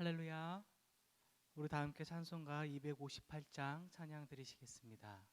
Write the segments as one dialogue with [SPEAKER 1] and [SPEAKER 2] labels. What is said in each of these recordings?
[SPEAKER 1] 할렐루야. 우리 다 함께 찬송가 258장 찬양 드리시겠습니다.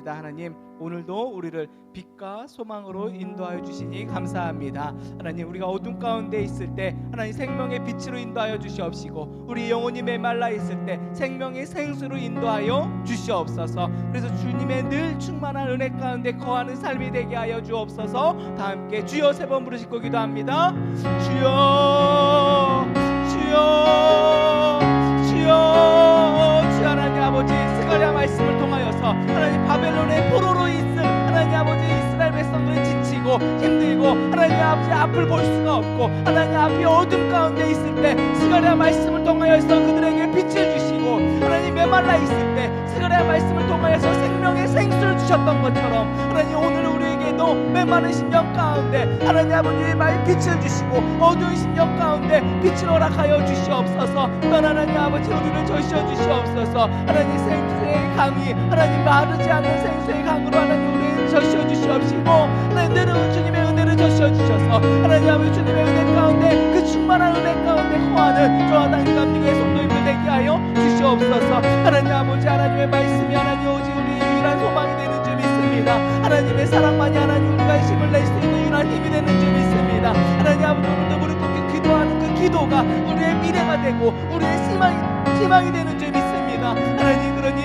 [SPEAKER 1] 나아갑니다. 하나님 오늘도 우리를 빛과 소망으로 인도하여 주시니 감사합니다. 하나님 우리가 어둠 가운데 있을 때 하나님 생명의 빛으로 인도하여 주시옵시고 우리 영혼이 메말라 있을 때 생명의 생수로 인도하여 주시옵소서. 그래서 주님의 늘 충만한 은혜 가운데 거하는 삶이 되게 하여 주옵소서. 다 함께 주여 세 번 부르시고 기도합니다. 주여 주여 지치고 힘들고 하나님 아버지 앞을 볼 수가 없고 하나님 앞이 어둠 가운데 있을 때 스가랴 말씀을 통하여서 그들에게 빛을 주시고 하나님 메말라 있을 때 스가랴 말씀을 통하여서 생명의 생수를 주셨던 것처럼 하나님 오늘 우리에게도 메마른 심령 가운데 하나님 아버지의 말 빛을 주시고 어두운 심령 가운데 빛을 허락하여 주시옵소서. 또한 하나님 아버지 우리를 저시어 주시옵소서. 하나님 생수의 강이 하나님 마르지 않는 생수의 강으로 하나님 우리를 저시어 주시옵 시고 하나님 내려온 주님의 은혜를 붙드셔 주셔서 하나님 아버지 주님의 은혜 가운데 그 충만한 은혜 가운데 거하는 저와 당신 감독의 성도님들 되게 하여 주시옵소서. 하나님 아버지 하나님의 말씀이 하나님 오직 우리의 유일한 소망이 되는 줄 믿습니다. 하나님의 사랑만이 하나님 우리가 힘을 낼 수 있는 유일한 힘이 되는 줄 믿습니다. 하나님 아버지 오늘도 무릎 꿇고 기도하는 그 기도가 우리의 미래가 되고 우리의 희망이, 희망이 되는 줄 믿습니다. 하나님 그러니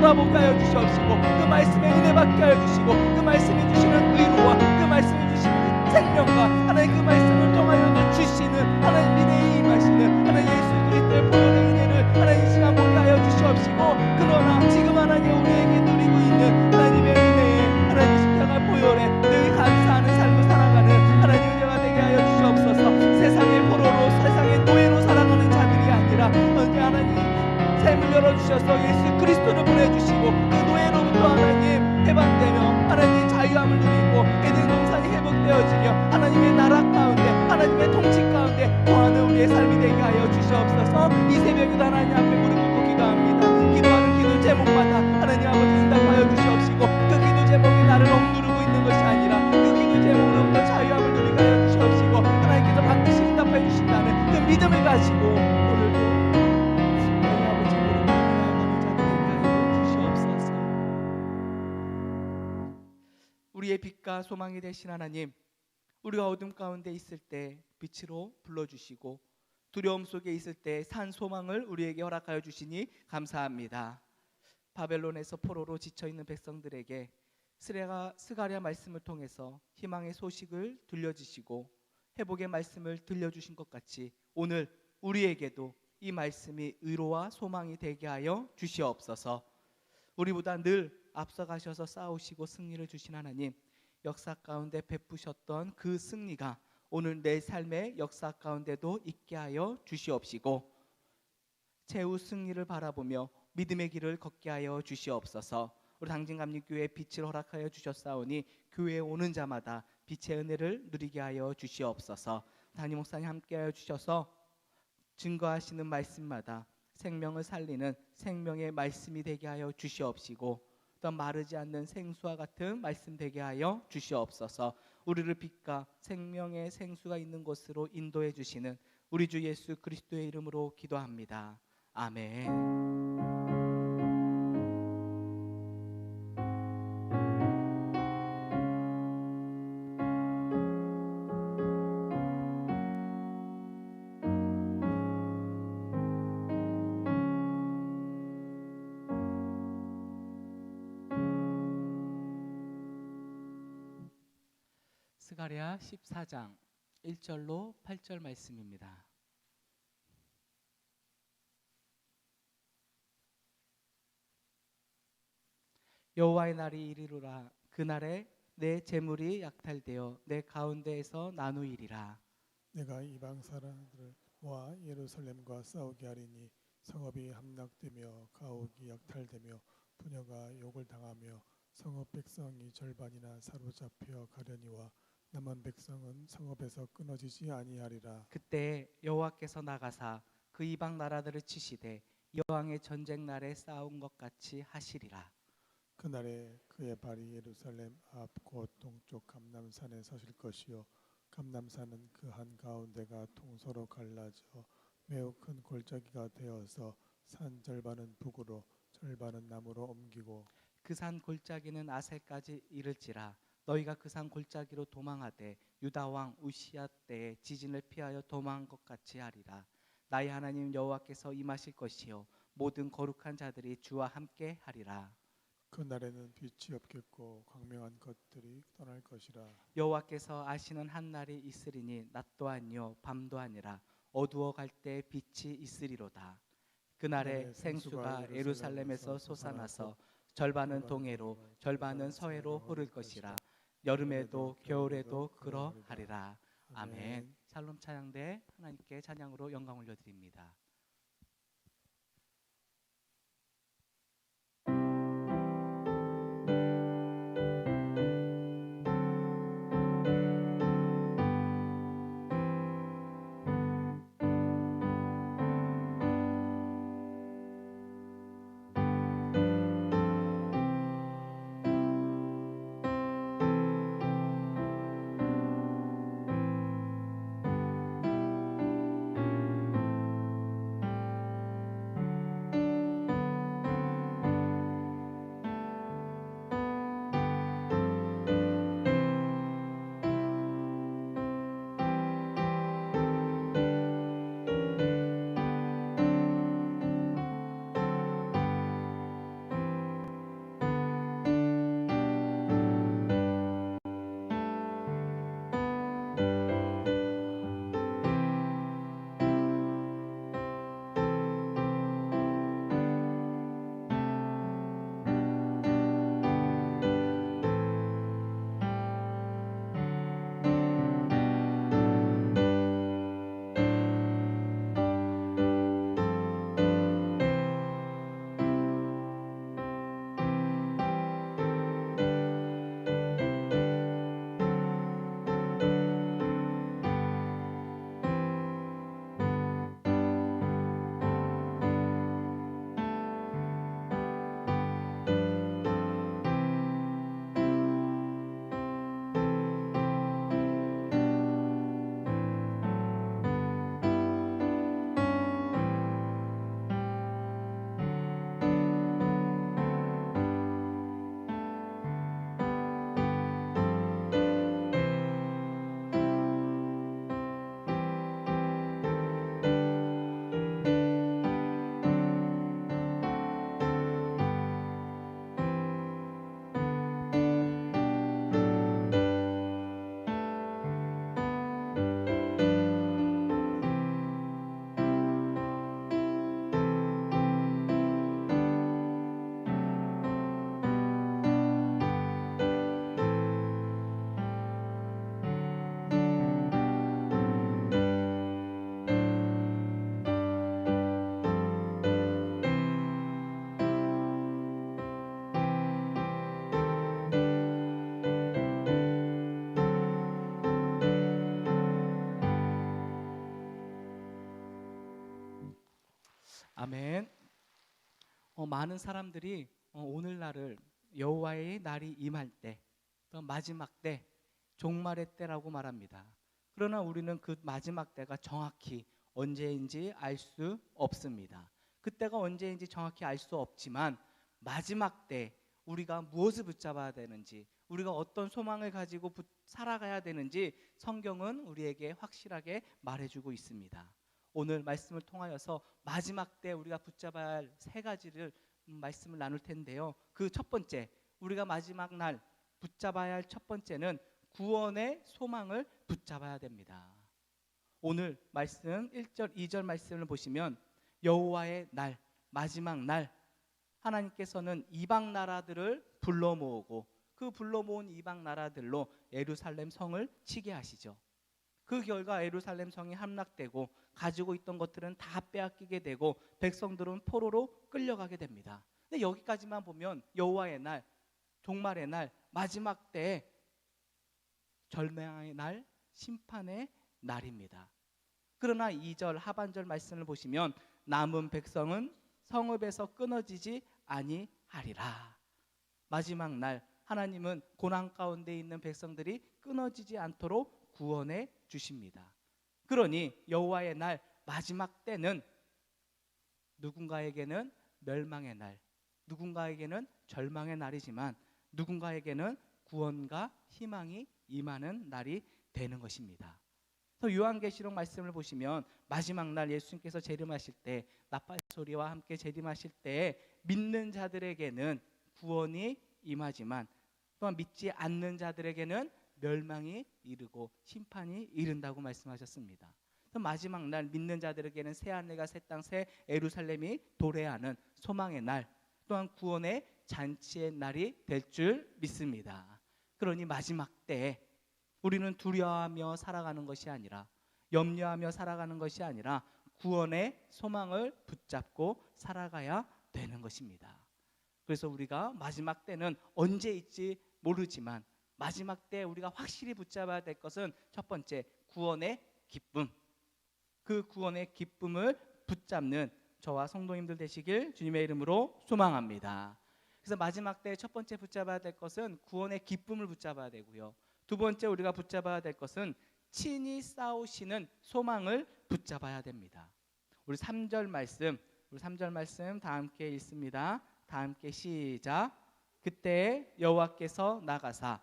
[SPEAKER 1] 돌아보게 하여 주시옵시고 그 말씀에 은혜 받게 하여 주시고 그 말씀이 주시는 의로와 그 말씀이 주시는 생명과 하나님 그 말씀을 통하여 주시는 하나님 미래에 임하시는 하나님 예수 그리스도의 보혈의 은혜를 하나님 이 시간 보게 하여 주시옵시고 그러나 지금 하나님 우리에게 누리고 있는 하나님의 은혜에 하나님 십자가 보혈에 늘 감사하는 삶을 살아가는 하나님 은혜가 되게 하여 주시옵소서. 세상의 포로로 세상의 노예로 살아가는 자들이 아니라 언제 하나님 삶을 열어주셔서 예수 그리스도를 보내주시고 그 노예로부터 하나님 해방되며 하나님 자유함을 누리고 에덴 동산이 회복되어지며 하나님의 나라 가운데 하나님의 통치 가운데 거하는 우리의 삶이 되게 하여 주시옵소서. 이 새벽에도 하나님 앞에 무릎 꿇고 기도합니다. 기도하는 기도 제목마다 하나님 아버지 응답하여 주시옵시고 그 기도 제목이 나를 억누르고 있는 것이 아니라 그 기도 제목으로부터 자유함을 누리게 하여 주시옵시고 하나님께서 반드시 응답해 주신다는 그 믿음을 가지고 우리의 빛과 소망이 되신 하나님 우리가 어둠 가운데 있을 때 빛으로 불러주시고 두려움 속에 있을 때 산 소망을 우리에게 허락하여 주시니 감사합니다. 바벨론에서 포로로 지쳐 있는 백성들에게 스레가 스가랴 말씀을 통해서 희망의 소식을 들려주시고 회복의 말씀을 들려주신 것 같이 오늘 우리에게도 이 말씀이 의로와 소망이 되게 하여 주시옵소서. 우리보다 늘 앞서가셔서 싸우시고 승리를 주신 하나님 역사 가운데 베푸셨던 그 승리가 오늘 내 삶의 역사 가운데도 있게 하여 주시옵시고 최후 승리를 바라보며 믿음의 길을 걷게 하여 주시옵소서. 우리 당진감리교회 빛을 허락하여 주셨사오니 교회에 오는 자마다 빛의 은혜를 누리게 하여 주시옵소서. 담임 목사님 함께하여 주셔서 증거하시는 말씀마다 생명을 살리는 생명의 말씀이 되게 하여 주시옵시고 또 마르지 않는 생수와 같은 말씀 되게 하여 주시옵소서. 우리를 빛과 생명의 생수가 있는 곳으로 인도해 주시는 우리 주 예수 그리스도의 이름으로 기도합니다. 아멘. 스가랴 14장 1절로 8절 말씀입니다. 여호와의 날이 이르리라 그날에 내 재물이 약탈되어 내 가운데에서 나누이리라
[SPEAKER 2] 내가 이방 사람들을 모아 예루살렘과 싸우게 하리니 성읍이 함락되며 가옥이 약탈되며 부녀가 욕을 당하며 성읍 백성이 절반이나 사로잡혀 가려니와 남은 백성은 성읍에서 끊어지지 아니하리라.
[SPEAKER 1] 그때 여호와께서 나가사 그 이방 나라들을 치시되 여왕의 전쟁 날에 싸운 것 같이 하시리라.
[SPEAKER 2] 그날에 그의 발이 예루살렘 앞 곧 동쪽 감남산에 서실 것이요 감남산은 그 한 가운데가 통서로 갈라져 매우 큰 골짜기가 되어서 산 절반은 북으로 절반은 남으로 옮기고
[SPEAKER 1] 그 산 골짜기는 아셀까지 이를지라 너희가 그 산 골짜기로 도망하되 유다 왕 우시아 때에 지진을 피하여 도망한 것 같이 하리라. 나의 하나님 여호와께서 임하실 것이요 모든 거룩한 자들이 주와 함께 하리라.
[SPEAKER 2] 그 날에는 빛이 없겠고 광명한 것들이 떠날 것이라.
[SPEAKER 1] 여호와께서 아시는 한 날이 있으리니 낮도 아니요 밤도 아니라 어두워 갈 때 빛이 있으리로다. 그날에
[SPEAKER 2] 그날에
[SPEAKER 1] 생수가 예루살렘에서 솟아나서 절반은 동해로 절반은 서해로 흐를 것이라. 여름에도
[SPEAKER 2] 겨울에도
[SPEAKER 1] 그러하리라 아멘.
[SPEAKER 2] 아멘.
[SPEAKER 1] 샬롬 찬양대 하나님께 찬양으로 영광 올려드립니다. 많은 사람들이 어, 오늘날을 여호와의 날이 임할 때, 또 마지막 때, 종말의 때라고 말합니다. 그러나 우리는 그 마지막 때가 정확히 언제인지 알 수 없습니다. 그때가 언제인지 정확히 알 수 없지만 마지막 때 우리가 무엇을 붙잡아야 되는지, 우리가 어떤 소망을 가지고 붙- 살아가야 되는지 성경은 우리에게 확실하게 말해주고 있습니다. 오늘 말씀을 통하여서 마지막 때 우리가 붙잡아야 할 세 가지를 음, 말씀을 나눌 텐데요. 그 첫 번째, 우리가 마지막 날 붙잡아야 할 첫 번째는 구원의 소망을 붙잡아야 됩니다. 오늘 말씀 1절, 2절 말씀을 보시면 여호와의 날, 마지막 날 하나님께서는 이방 나라들을 불러 모으고 그 불러 모은 이방 나라들로 예루살렘 성을 치게 하시죠. 그 결과 예루살렘 성이 함락되고 가지고 있던 것들은 다 빼앗기게 되고 백성들은 포로로 끌려가게 됩니다. 근데 여기까지만 보면 여호와의 날, 종말의 날, 마지막 때에 절망의 날, 심판의 날입니다. 그러나 2절 하반절 말씀을 보시면 남은 백성은 성읍에서 끊어지지 아니하리라. 마지막 날 하나님은 고난 가운데 있는 백성들이 끊어지지 않도록 구원해 주십니다. 그러니 여호와의 날 마지막 때는 누군가에게는 멸망의 날, 누군가에게는 절망의 날이지만 누군가에게는 구원과 희망이 임하는 날이 되는 것입니다. 또 요한계시록 말씀을 보시면 마지막 날 예수님께서 재림하실 때 나팔 소리와 함께 재림하실 때 믿는 자들에게는 구원이 임하지만 또한 믿지 않는 자들에게는 멸망이 이르고 심판이 이른다고 말씀하셨습니다. 또 마지막 날 믿는 자들에게는 새 하늘과 새 땅새 예루살렘이 도래하는 소망의 날 또한 구원의 잔치의 날이 될 줄 믿습니다. 그러니 마지막 때에 우리는 두려워하며 살아가는 것이 아니라 염려하며 살아가는 것이 아니라 구원의 소망을 붙잡고 살아가야 되는 것입니다. 그래서 우리가 마지막 때는 언제 있지 모르지만 마지막 때 우리가 확실히 붙잡아야 될 것은 첫 번째 구원의 기쁨. 그 구원의 기쁨을 붙잡는 저와 성도님들 되시길 주님의 이름으로 소망합니다. 그래서 마지막 때 첫 번째 붙잡아야 될 것은 구원의 기쁨을 붙잡아야 되고요. 두 번째 우리가 붙잡아야 될 것은 친히 싸우시는 소망을 붙잡아야 됩니다. 우리 3절 말씀, 우리 3절 말씀 다 함께 읽습니다. 다 함께 시작. 그때 여호와께서 나가사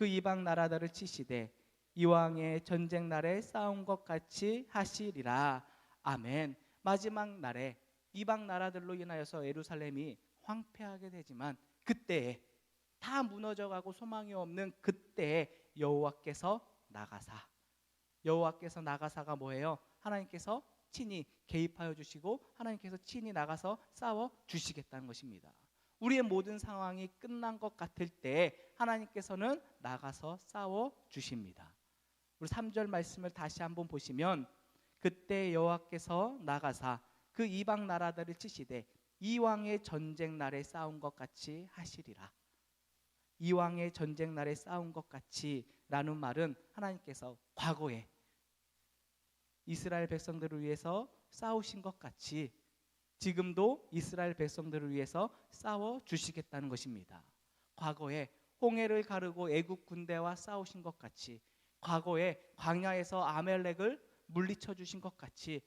[SPEAKER 1] 그 이방 나라들을 치시되 이왕의 전쟁 날에 싸운 것 같이 하시리라. 아멘. 마지막 날에 이방 나라들로 인하여서 예루살렘이 황폐하게 되지만 그때에 다 무너져가고 소망이 없는 그때에 여호와께서 나가사 여호와께서 나가사가 뭐예요? 하나님께서 친히 개입하여 주시고 하나님께서 친히 나가서 싸워 주시겠다는 것입니다. 우리의 모든 상황이 끝난 것 같을 때 하나님께서는 나가서 싸워 주십니다. 우리 3절 말씀을 다시 한번 보시면 그때 여호와께서 나가사 그 이방 나라들을 치시되 이왕의 전쟁 날에 싸운 것 같이 하시리라. 이왕의 전쟁 날에 싸운 것 같이라는 말은 하나님께서 과거에 이스라엘 백성들을 위해서 싸우신 것 같이 지금도 이스라엘 백성들을 위해서 싸워 주시겠다는 것입니다. 과거에 홍해를 가르고 애국 군대와 싸우신 것 같이 과거에 광야에서 아멜렉을 물리쳐 주신 것 같이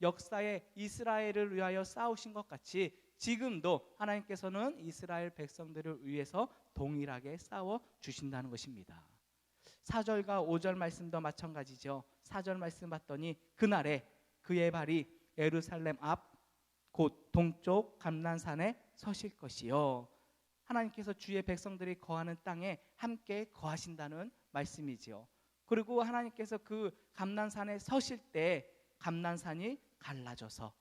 [SPEAKER 1] 역사에 이스라엘을 위하여 싸우신 것 같이 지금도 하나님께서는 이스라엘 백성들을 위해서 동일하게 싸워 주신다는 것입니다. 4절과 5절 말씀도 마찬가지죠. 4절 말씀 봤더니 그날에 그의 발이 예루살렘 앞 곧 동쪽 감난산에 서실 것이요. 하나님께서 주의 백성들이 거하는 땅에 함께 거하신다는 말씀이지요. 그리고 하나님께서 그 감난산에 서실 때 감난산이 갈라져서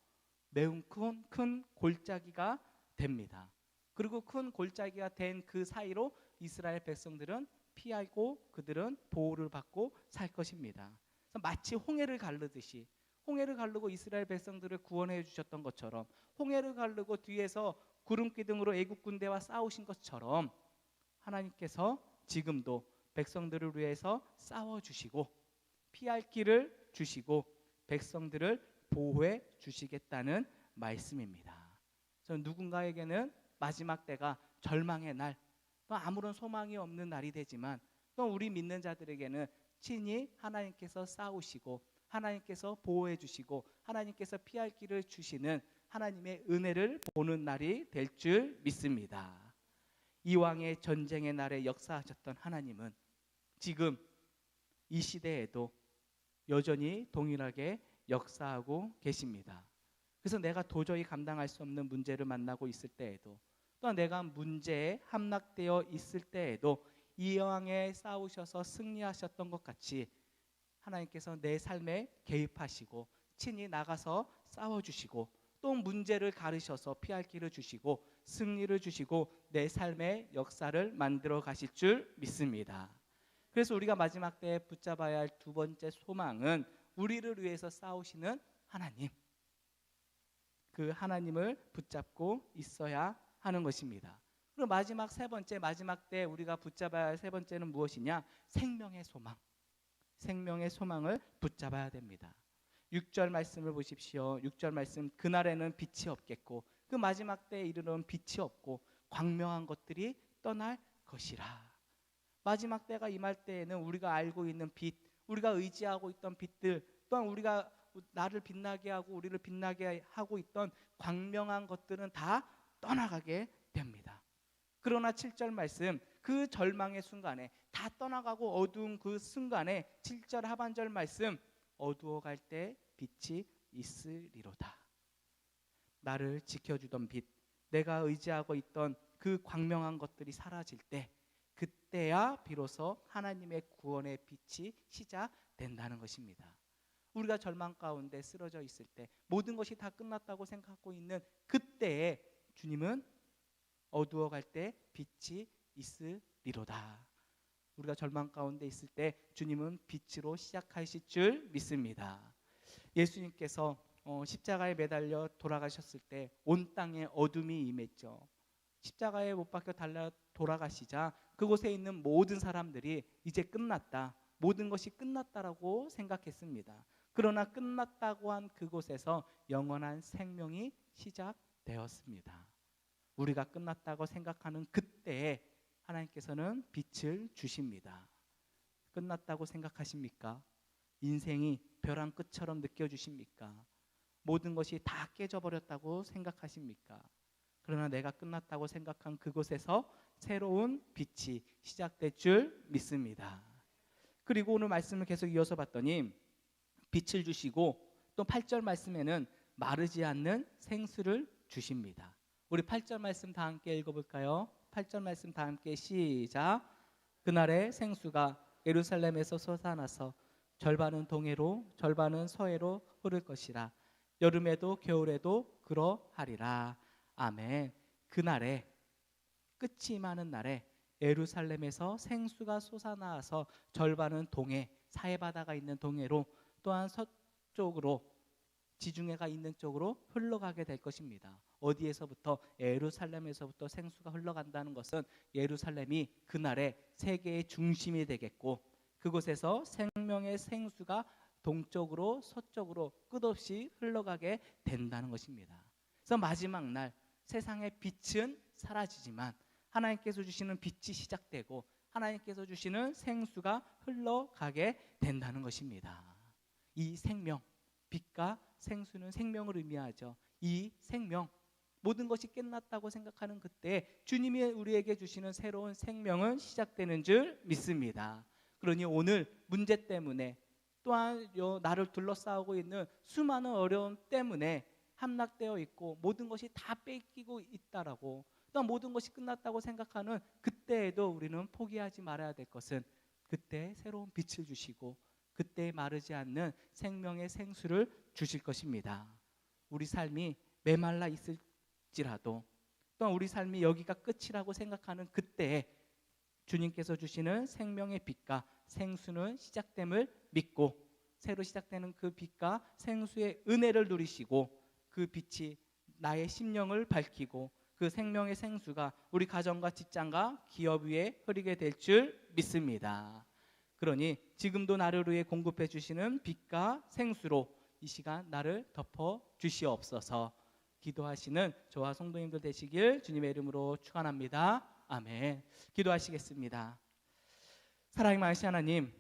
[SPEAKER 1] 매우 큰, 큰 골짜기가 됩니다. 그리고 큰 골짜기가 된 그 사이로 이스라엘 백성들은 피하고 그들은 보호를 받고 살 것입니다. 마치 홍해를 가르듯이 홍해를 가르고 이스라엘 백성들을 구원해 주셨던 것처럼 홍해를 가르고 뒤에서 구름 기둥으로 애국 군대와 싸우신 것처럼 하나님께서 지금도 백성들을 위해서 싸워 주시고 피할 길을 주시고 백성들을 보호해 주시겠다는 말씀입니다. 저는 누군가에게는 마지막 때가 절망의 날, 또 아무런 소망이 없는 날이 되지만 또 우리 믿는 자들에게는 친히 하나님께서 싸우시고 하나님께서 보호해 주시고 하나님께서 피할 길을 주시는 하나님의 은혜를 보는 날이 될 줄 믿습니다. 이왕의 전쟁의 날에 역사하셨던 하나님은 지금 이 시대에도 여전히 동일하게 역사하고 계십니다. 그래서 내가 도저히 감당할 수 없는 문제를 만나고 있을 때에도 또 내가 문제에 함락되어 있을 때에도 이왕에 싸우셔서 승리하셨던 것 같이 하나님께서 내 삶에 개입하시고 친히 나가서 싸워주시고 또 문제를 가르셔서 피할 길을 주시고 승리를 주시고 내 삶의 역사를 만들어 가실 줄 믿습니다. 그래서 우리가 마지막 때에 붙잡아야 할 두 번째 소망은 우리를 위해서 싸우시는 하나님. 그 하나님을 붙잡고 있어야 하는 것입니다. 그리고 마지막 세 번째 마지막 때 우리가 붙잡아야 할 세 번째는 무엇이냐? 생명의 소망. 생명의 소망을 붙잡아야 됩니다. 6절 말씀을 보십시오. 6절 말씀 그날에는 빛이 없겠고 그 마지막 때에 이르는 빛이 없고 광명한 것들이 떠날 것이라. 마지막 때가 임할 때에는 우리가 알고 있는 빛, 우리가 의지하고 있던 빛들, 또한 우리가 나를 빛나게 하고 우리를 빛나게 하고 있던 광명한 것들은 다 떠나가게 됩니다. 그러나 7절 말씀 그 절망의 순간에 다 떠나가고 어두운 그 순간에 7절 하반절 말씀 어두워 갈 때 빛이 있으리로다. 나를 지켜주던 빛, 내가 의지하고 있던 그 광명한 것들이 사라질 때 그때야 비로소 하나님의 구원의 빛이 시작된다는 것입니다. 우리가 절망 가운데 쓰러져 있을 때 모든 것이 다 끝났다고 생각하고 있는 그때에 주님은 어두워 갈 때 빛이 있으리로다. 우리가 절망 가운데 있을 때 주님은 빛으로 시작하실 줄 믿습니다. 예수님께서 어, 십자가에 매달려 돌아가셨을 때 온 땅에 어둠이 임했죠. 십자가에 못 박혀 달려 돌아가시자 그곳에 있는 모든 사람들이 이제 끝났다. 모든 것이 끝났다라고 생각했습니다. 그러나 끝났다고 한 그곳에서 영원한 생명이 시작되었습니다. 우리가 끝났다고 생각하는 그때에 하나님께서는 빛을 주십니다. 끝났다고 생각하십니까? 인생이 벼랑 끝처럼 느껴주십니까? 모든 것이 다 깨져버렸다고 생각하십니까? 그러나 내가 끝났다고 생각한 그곳에서 새로운 빛이 시작될 줄 믿습니다. 그리고 오늘 말씀을 계속 이어서 봤더니 빛을 주시고 또 8절 말씀에는 마르지 않는 생수를 주십니다. 우리 8절 말씀 다 함께 읽어볼까요? 8절 말씀 다 함께 시작. 그날에 생수가 예루살렘에서 솟아나서 절반은 동해로 절반은 서해로 흐를 것이라. 여름에도 겨울에도 그러하리라. 아멘. 그날에 끝이 많은 날에 예루살렘에서 생수가 솟아나서 절반은 동해 사해 바다가 있는 동해로 또한 서쪽으로 지중해가 있는 쪽으로 흘러가게 될 것입니다. 어디에서부터 예루살렘에서부터 생수가 흘러간다는 것은 예루살렘이 그날의 세계의 중심이 되겠고 그곳에서 생명의 생수가 동쪽으로 서쪽으로 끝없이 흘러가게 된다는 것입니다. 그래서 마지막 날 세상의 빛은 사라지지만 하나님께서 주시는 빛이 시작되고 하나님께서 주시는 생수가 흘러가게 된다는 것입니다. 이 생명, 빛과 생수는 생명을 의미하죠. 이 생명, 모든 것이 끝났다고 생각하는 그때 주님이 우리에게 주시는 새로운 생명은 시작되는 줄 믿습니다. 그러니 오늘 문제 때문에 또한 나를 둘러싸고 있는 수많은 어려움 때문에 함락되어 있고 모든 것이 다 뺏기고 있다라고 또 모든 것이 끝났다고 생각하는 그때에도 우리는 포기하지 말아야 될 것은 그때 새로운 빛을 주시고 그때 마르지 않는 생명의 생수를 주실 것입니다. 우리 삶이 메말라 있을 지라도 또 우리 삶이 여기가 끝이라고 생각하는 그때에 주님께서 주시는 생명의 빛과 생수는 시작됨을 믿고 새로 시작되는 그 빛과 생수의 은혜를 누리시고 그 빛이 나의 심령을 밝히고 그 생명의 생수가 우리 가정과 직장과 기업 위에 흐르게 될 줄 믿습니다. 그러니 지금도 나를 위해 공급해 주시는 빛과 생수로 이 시간 나를 덮어 주시옵소서. 기도하시는 저와 성도님들 되시길 주님의 이름으로 축원합니다. 아멘. 기도하시겠습니다. 사랑이 많으신 하나님,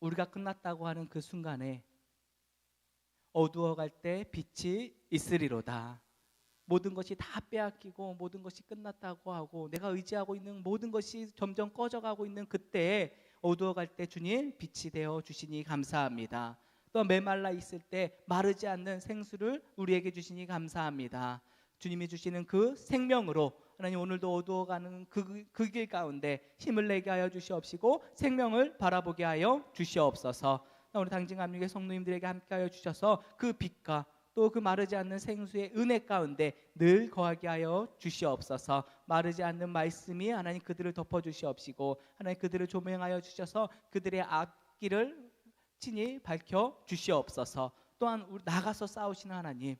[SPEAKER 1] 우리가 끝났다고 하는 그 순간에 어두워갈 때 빛이 있으리로다. 모든 것이 다 빼앗기고 모든 것이 끝났다고 하고 내가 의지하고 있는 모든 것이 점점 꺼져가고 있는 그때에 어두워갈 때 주님 빛이 되어 주시니 감사합니다. 또 메말라 있을 때 마르지 않는 생수를 우리에게 주시니 감사합니다. 주님이 주시는 그 생명으로 하나님 오늘도 어두워가는 그길 가운데 힘을 내게 하여 주시옵시고 생명을 바라보게 하여 주시옵소서. 우리 당진 감리교 성도님들에게 함께하여 주셔서 그 빛과 또 그 마르지 않는 생수의 은혜 가운데 늘 거하게 하여 주시옵소서. 마르지 않는 말씀이 하나님 그들을 덮어 주시옵시고 하나님 그들을 조명하여 주셔서 그들의 앞길을 친히 밝혀 주시옵소서. 또한 나가서 싸우시는 하나님,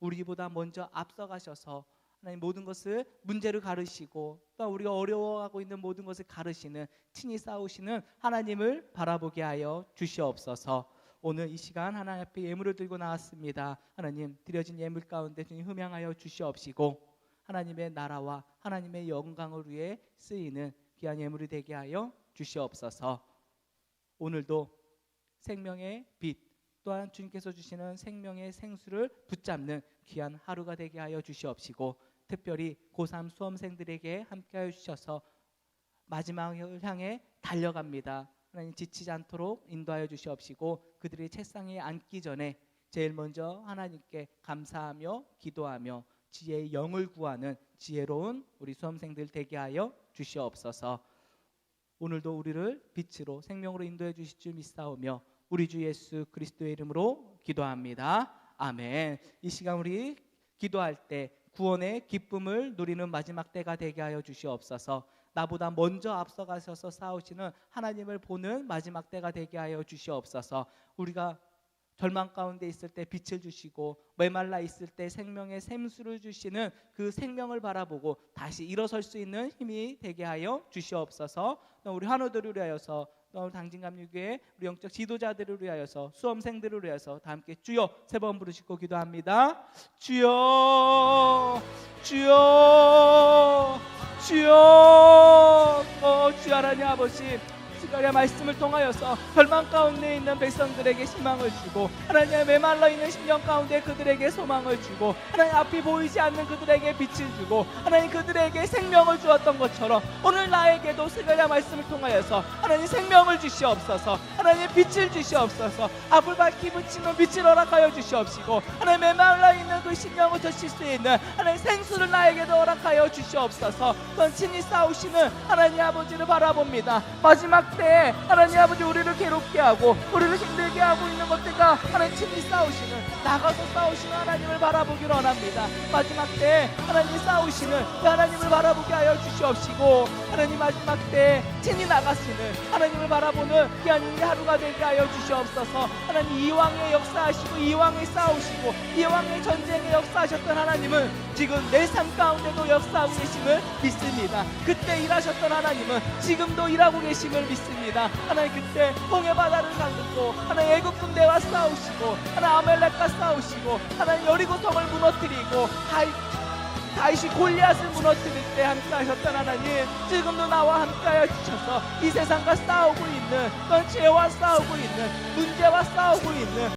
[SPEAKER 1] 우리보다 먼저 앞서가셔서 하나님 모든 것을 문제를 가르시고 또 우리가 어려워하고 있는 모든 것을 가르시는 친히 싸우시는 하나님을 바라보게 하여 주시옵소서. 오늘 이 시간 하나님 앞에 예물을 들고 나왔습니다. 하나님 드려진 예물 가운데 주님 흠양하여 주시옵시고 하나님의 나라와 하나님의 영광을 위해 쓰이는 귀한 예물이 되게 하여 주시옵소서. 오늘도 생명의 빛 또한 주님께서 주시는 생명의 생수를 붙잡는 귀한 하루가 되게 하여 주시옵시고 특별히 고3 수험생들에게 함께하여 주셔서 마지막을 향해 달려갑니다. 하나님 지치지 않도록 인도하여 주시옵시고 그들이 책상에 앉기 전에 제일 먼저 하나님께 감사하며 기도하며 지혜의 영을 구하는 지혜로운 우리 수험생들 되게 하여 주시옵소서. 오늘도 우리를 빛으로 생명으로 인도해 주실 줄 믿사오며 우리 주 예수 그리스도의 이름으로 기도합니다. 아멘. 이 시간 우리 기도할 때 구원의 기쁨을 누리는 마지막 때가 되게 하여 주시옵소서. 나보다 먼저 앞서가셔서 싸우시는 하나님을 보는 마지막 때가 되게 하여 주시옵소서. 우리가 절망 가운데 있을 때 빛을 주시고 메말라 있을 때 생명의 샘수를 주시는 그 생명을 바라보고 다시 일어설 수 있는 힘이 되게 하여 주시옵소서. 또 우리 환우들을 위하여서 또 당진감육의 우리 영적 지도자들을 위하여서 수험생들을 위하여서 다 함께 주여 세 번 부르시고 기도합니다. 주여 주여 주여 어, 주 하나님 아버지 시간의 말씀을 통하여서 절망 가운데 있는 백성들에게 희망을 주고 하나님의 메말라 있는 심령 가운데 그들에게 소망을 주고 하나님 앞이 보이지 않는 그들에게 빛을 주고 하나님 그들에게 생명을 주었던 것처럼 오늘 나에게도 시간의 말씀을 통하여서 하나님 생명을 주시옵소서 하나님 빛을 주시옵소서 앞을 밝히 붙이는 빛을 허락하여 주시옵시고 하나님 메말라 있는 그 심령을 젖힐 수 있는 하나님 생수를 나에게도 허락하여 주시옵소서. 그건 친히 싸우시는 하나님 아버지를 바라봅니다. 마지막 때에 하나님 아버지 우리를 괴롭게 하고 우리를 힘들게 하고 있는 것들과 하나님 친히 싸우시는 나가서 싸우시는 하나님을 바라보기를 원합니다. 마지막 때에 하나님 싸우시는 그 하나님을 바라보게 하여 주시옵시고 하나님 마지막 때에 친히 나가시는 하나님을 바라보는 이 하루가 되게 하여 주시옵소서. 하나님 이왕에 역사하시고 이왕에 싸우시고 이왕에 전쟁에 역사하셨던 하나님은 지금 내 삶 가운데도 역사하고 계심을 믿습니다. 그때 일하셨던 하나님은 지금도 일하고 계심을 믿습니다 하나님 그때 홍해 바다를 가르고 하나님 애국 군대와 싸우시고 하나님 아멜렉과 싸우시고 하나님 여리고 성을 무너뜨리고 하이 다시 골리앗을 무너뜨릴 때 함께하셨던 하나님 지금도 나와 함께하여 주셔서 이 세상과 싸우고 있는 넌 죄와 싸우고 있는 문제와 싸우고 있는